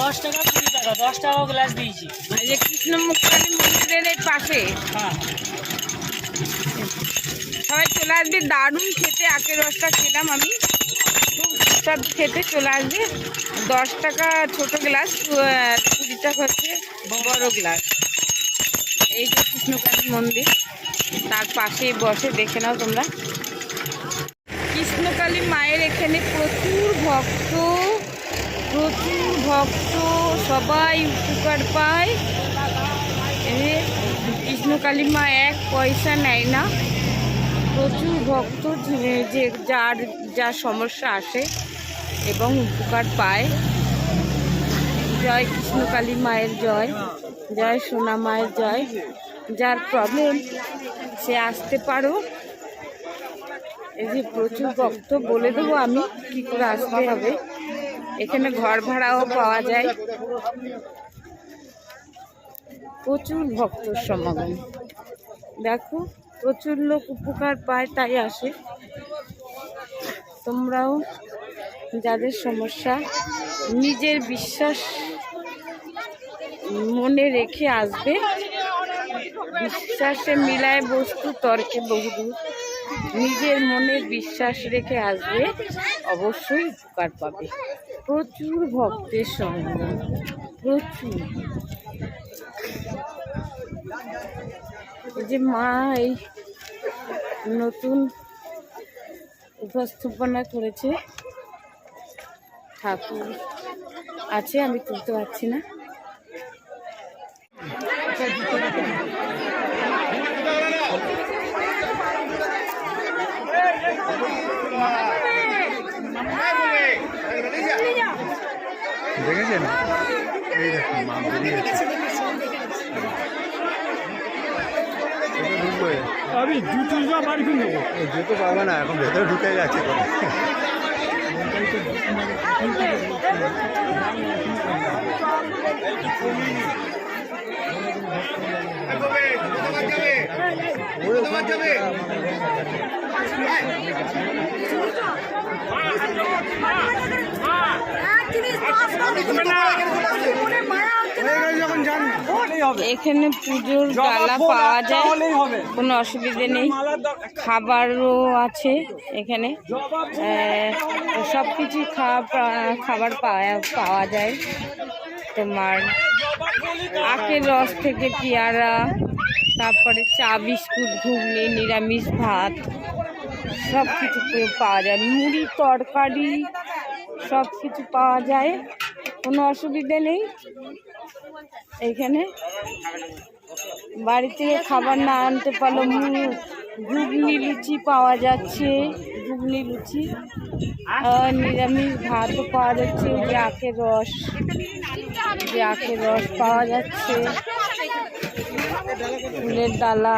দশ টাকা কুড়ি টাকা দশ টাকাও গ্লাস দিয়েছি। যে কৃষ্ণ মুখালী মন্দিরের পাশে। হ্যাঁ। সবাই চলে আসবে দারুণ খেতে আখের রসটা খেলাম আমি। খুব সুস্বাদু খেতে চলে আসবে। দশ টাকা ছোট গ্লাস কুড়ি টাকা হচ্ছে বড় গ্লাস এই যে কৃষ্ণকালী মন্দির তার পাশে বসে দেখে নাও তোমরা। কৃষ্ণকালী মায়ের এখানে প্রচুর ভক্ত। প্রচুর ভক্ত, সবাই উপকার পায়। কৃষ্ণকালী মা এক পয়সা নেয় না। প্রচুর ভক্ত যে- যে যার যা সমস্যা আসে এবং উপকার পায়। জয় কৃষ্ণকালী মায়ের জয় জয় সোনা মায়ের জয়। যার প্রবলেম সে আসতে পারো। এই যে প্রচুর ভক্ত, বলে দেবো আমি কী করে আসতে হবে। এখানে ঘর ভাড়াও পাওয়া যায়। প্রচুর ভক্তর সমাগম। দেখো, প্রচুর লোক উপকার পায়, তাই আসে। তোমরাও যাদের সমস্যা, নিজের বিশ্বাস মনে রেখে আসবে। বিশ্বাসে মিলায় বস্তু, তর্কে বহুদূর। নিজের মনে বিশ্বাস রেখে আসবে, অবশ্যই উপকার পাবে। প্রচুর ভক্তের সঙ্গে প্রচুর এই যে মা এই নতুন উপস্থাপনা করেছে ঠাকুর আছে আমি তুলতে পারছি না দেখেছেন এই দেখুন মা বেরিয়ে গেছে আমি জুতো যা বাড়ি ফিরে নেব জুতো পাবে না এখন ভেতরে ঢুকে গেছে তো এখানে পুজোর ডালা পাওয়া যায়। কোনো অসুবিধে নেই। খাবারও আছে এখানে। সব কিছুই খাওয়া পা- খাবার পাওয়া পাওয়া যায়। তোমার আখের রস থেকে পেয়ারা তারপরে চা বিস্কুট ঘুগনি নিরামিষ ভাত সব কিছু পাওয়া যায়। মুড়ি তরকারি সব কিছু পাওয়া যায়। কোনো অসুবিধে নেই। এখানে বাড়ি থেকে খাবার না আনতে পারলে ঘুগনি, লুচি পাওয়া যাচ্ছে, ঘুগনি, লুচি। আর নিরামিষ ভাতও পাওয়া যাচ্ছে যে আখের রস, যে আখের রস পাওয়া যাচ্ছে। ফুলের ডালা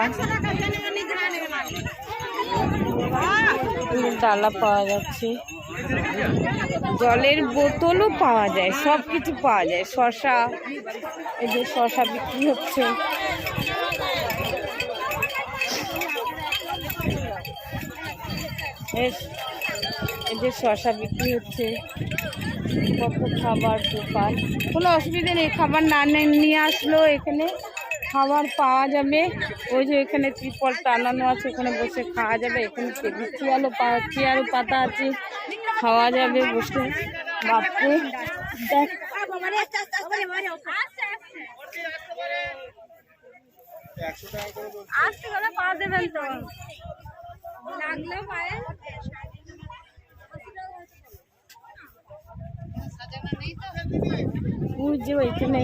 ফুলের ডালা পাওয়া যাচ্ছে। জলের বোতলও পাওয়া যায়, সব কিছু পাওয়া যায়। শশা এই যে শশা বিক্রি হচ্ছে। এই যে শশা বিক্রি হচ্ছে। কত খাবার দোকান। কোনো অসুবিধা নেই, খাবার না নিয়ে আসলো, এখানে খাবার পাওয়া যাবে। ওই যে এখানে ত্রিপল টানানো আছে ওখানে বসে খাওয়া যাবে। এখানে চেয়ারও চেয়ারও পাতা আছে। খাওয়া যাবে বসে। বাপরে। দেখ। যে ওইখানে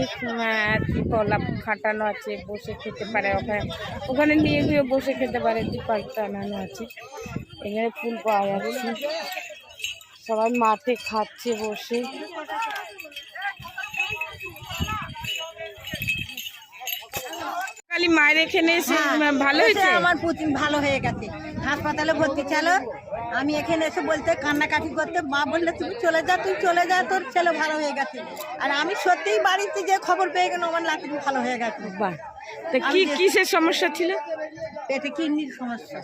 কলা খাটানো আছে, বসে খেতে পারে ওখানে। ওখানে নিয়ে গিয়ে বসে খেতে পারে ত্রিপাল টানানো আছে। এখানে ফুল পাওয়া যাচ্ছে। সবাই মাঠে খাচ্ছে বসে। কালী মায়ের এখানে এসে ভালো হয়েছে? আমার পুঁতি ভালো হয়ে গেছে। হাসপাতালে ভর্তি ছিল আমি এখানে এসে বলতে কান্নাকাটি করতে মা বললে তুমি চলে যা তুই চলে যা তোর ছেলে ভালো হয়ে গেছে। আর আমি সত্যিই বাড়িতে যে খবর পেয়ে গেলাম আমার লাঠি ভালো হয়ে গেছে। বাহ। তা কি কিসের সমস্যা ছিল? পেটে কিডনির সমস্যা।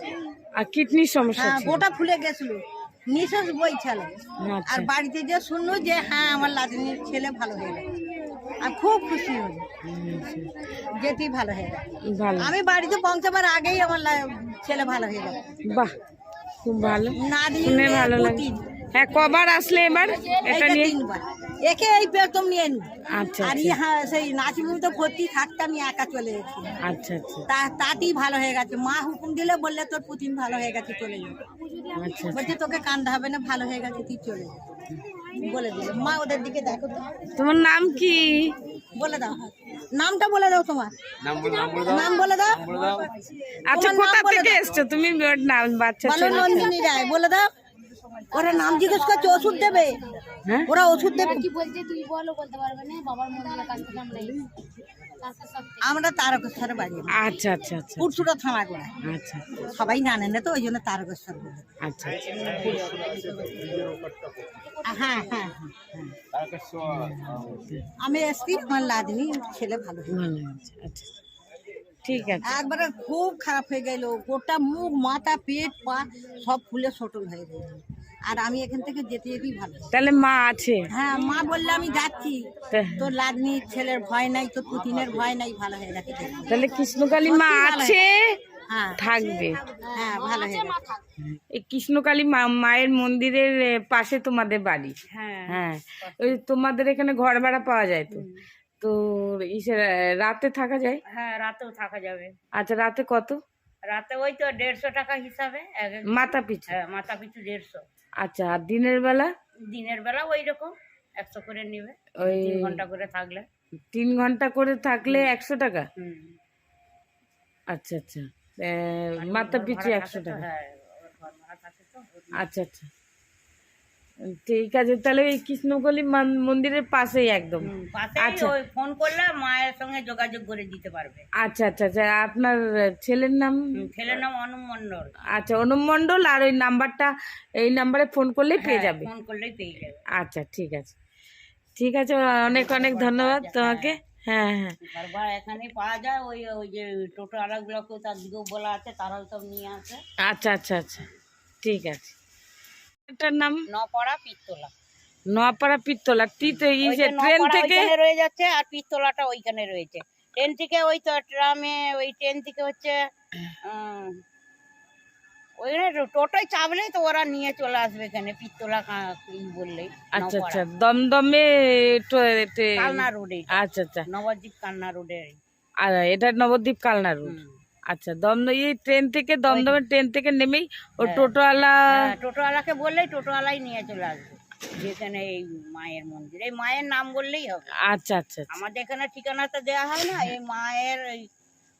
আর কিডনির সমস্যা হ্যাঁ গোটা ফুলে গেছিল। নিঃশ্বাস বই ছেলে। আচ্ছা। আর বাড়িতে যে শুনলো যে হ্যাঁ আমার লাদিনীর ছেলে ভালো হয়ে গেল আর খুব খুশি হল। যেতেই ভালো হয়ে গেল। আমি বাড়িতে পৌঁছাবার আগেই আমার ছেলে ভালো হয়ে গেল। বাহ খুব ভালো। না দিয়ে ভালো লাগে হ্যাঁ কবার আসলে এবার এটা নিয়ে? একে এই প্রথম নিয়ে নি। আচ্ছা আর আচ্ছা। সেই নাচিমুড়িতে ভর্তি একা চলে গেছি। আচ্ছা আচ্ছা। তা তাতেই ভালো হয়ে গেছে। মা হুকুম দিলে বললে তোর পুতিন ভালো হয়ে গেছে চলে যাবে আচ্ছা বলছে তোকে কান্দতে হবে না ভালো হয়ে গেছে তুই চলে বলে দিল। মা ওদের দিকে দেখো তো। তোমার নাম কি? বলে দাও। নামটা বলে দাও তোমার। নাম বলে দাও। আচ্ছা কোথা বলে থেকে এসছো? তুমি নাম বাচ্চা বলো নন্দিনী রায় বলে দাও। ওরা নাম জিজ্ঞেস করছে ওষুধ দেবে। হ্যাঁ? ওরা ওষুধ দেবে। কি বলছে তুই বলো বলতে পারবে না বাবার মন্দিরের কাছ থেকে আমরা এসেছি। আমরা তারকেশ্বরে বাড়ি। আচ্ছা আচ্ছা আচ্ছা। পুরসুরা থানা করে। আচ্ছা সবাই জানে না তো ওই জন্য তারকেশ্বর বলে। আচ্ছা হ্যাঁ হ্যাঁ হ্যাঁ। আমি এসছি আমার লাদিনী ছেলে ভালো। আছে, আচ্ছা ঠিক আছে। একবারে খুব খারাপ হয়ে গেল গোটা মুখ মাথা পেট পা সব ফুলে সটল হয়ে গেল। আর আমি এখান থেকে যেতে যেতেই ভালো। তাহলে মা আছে? হ্যাঁ মা বললে আমি যাচ্ছি। তোর লাদনি ছেলের ভয় নাই তোর পুতিনের ভয় নাই ভালো হয়ে গেছে তাহলে কৃষ্ণকালী মা আছে? হ্যাঁ থাকবে। হ্যাঁ ভালো হয়ে এই কৃষ্ণকালী মা- মায়ের মন্দিরের পাশে তোমাদের বাড়ি। হ্যাঁ। হ্যাঁ। ওই তোমাদের এখানে ঘর ভাড়া পাওয়া যায় তো? তো ইসে রাতে থাকা যায়? হ্যাঁ রাতেও থাকা যাবে। আচ্ছা রাতে কত? রাতে ওই তো দেড়শো টাকা হিসাবে মাথা পিছু হ্যাঁ, মাথা পিছু দেড়শো। আচ্ছা আর দিনের বেলা? দিনের বেলা ওই রকম একশো করে নেবে ওই তিন ঘণ্টা করে থাকলে। তিন ঘণ্টা করে থাকলে একশো টাকা? আচ্ছা আচ্ছা। মাথা পিছু একশো টাকা। হ্যাঁ আচ্ছা আচ্ছা। ঠিক আছে তাহলে এই কৃষ্ণকালী মান- মন্দিরের পাশেই একদম। আচ্ছা। ওই ফোন করলে মায়ের সঙ্গে যোগাযোগ করে দিতে পারবে। আচ্ছা আচ্ছা আচ্ছা আপনার ছেলের নাম? ছেলের নাম অনু মণ্ডল। আচ্ছা অনুপ মণ্ডল আর ওই নাম্বারটা এই নাম্বারে ফোন করলেই পেয়ে হ্যাঁ, যাবে। ফোন করলেই পেয়ে যাবে। আচ্ছা ঠিক আছে। ঠিক আছে অনেক অনেক ধন্যবাদ তোমাকে। হ্যাঁ। হ্যাঁ এখানেই পাওয়া যায় ওই ওই যে টোটো তার দিকেও বলা আছে তারাও সব নিয়ে আসে। আচ্ছা আচ্ছা আচ্ছা। ঠিক আছে। এটার নাম? নপাড়া পিত্তলা। পিত্তলা। যে ট্রেন থেকে রয়ে যাচ্ছে আর ওইখানে রয়েছে। ট্রেন থেকে ওই তো ট্রামে ওই ট্রেন থেকে হচ্ছে ওইখানে টোটোয় চাপলেই তো ওরা নিয়ে চলে আসবে এখানে বললেই আচ্ছা আচ্ছা। দমদমে কালনা রোডে। আচ্ছা আচ্ছা। নবদ্বীপ কালনা রোডে। আর এটা নবদ্বীপ কালনা রোড। আচ্ছা দমদম এই ট্রেন থেকে দমদমের ট্রেন থেকে নেমেই ও টোটোওয়ালা হ্যাঁ, টোটোওয়ালাকে বললেই টোটোওয়ালাই নিয়ে চলে আসবে। যেখানে এই মায়ের মন্দির। এই মায়ের নাম বললেই হবে। আচ্ছা আচ্ছা আচ্ছা। আমাদের এখানে ঠিকানাটা দেওয়া হয় না? এই মায়ের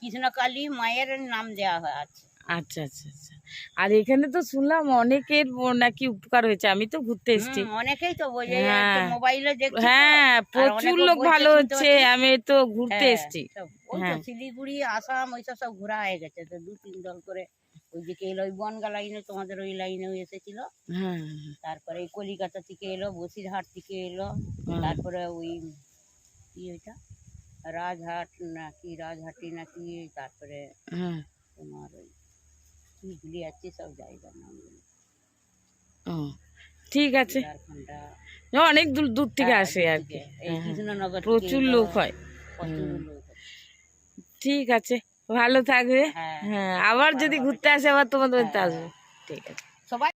কৃষ্ণকালী মায়ের নাম দেওয়া হয় আছে। আচ্ছা আচ্ছা আচ্ছা। আর এখানে তো শুনলাম অনেকের নাকি উপকার হয়েছে। আমি তো ঘুরতে এসেছি। অনেকেই তো বোঝে হ্যাঁ। মোবাইলে হ্যাঁ প্রচুর লোক ভালো হচ্ছে। আমি তো ঘুরতে হ্যাঁ, এসেছি। ওই তো হ্যাঁ। শিলিগুড়ি আসাম ওইসব সব ঘোরা হয়ে গেছে। তো দু তিন দল করে ওই দিকে এলো ওই বনগা লাইনে তোমাদের ওই লাইনেও এসেছিল। হ্যাঁ তারপরে এই কলিকাতা থেকে এলো বসিরহাট থেকে এলো তারপরে ওই কি ওইটা? রাজহাট নাকি রাজহাটি নাকি তারপরে হ্যাঁ। তোমার ওই কি যাচ্ছি সব জায়গার নামগুলো ও, ঠিক আছে। অনেক দূর দূর থেকে হ্যাঁ, আসে আর কি। হ্যাঁ, প্রচুর লোক হয়। প্রচুর লোক। হয়। ঠিক আছে ভালো থাকবে। হ্যাঁ। হ্যাঁ আবার যদি ঘুরতে আসে আবার তোমাদের বাড়িতে আসব। ঠিক আছে। সবাই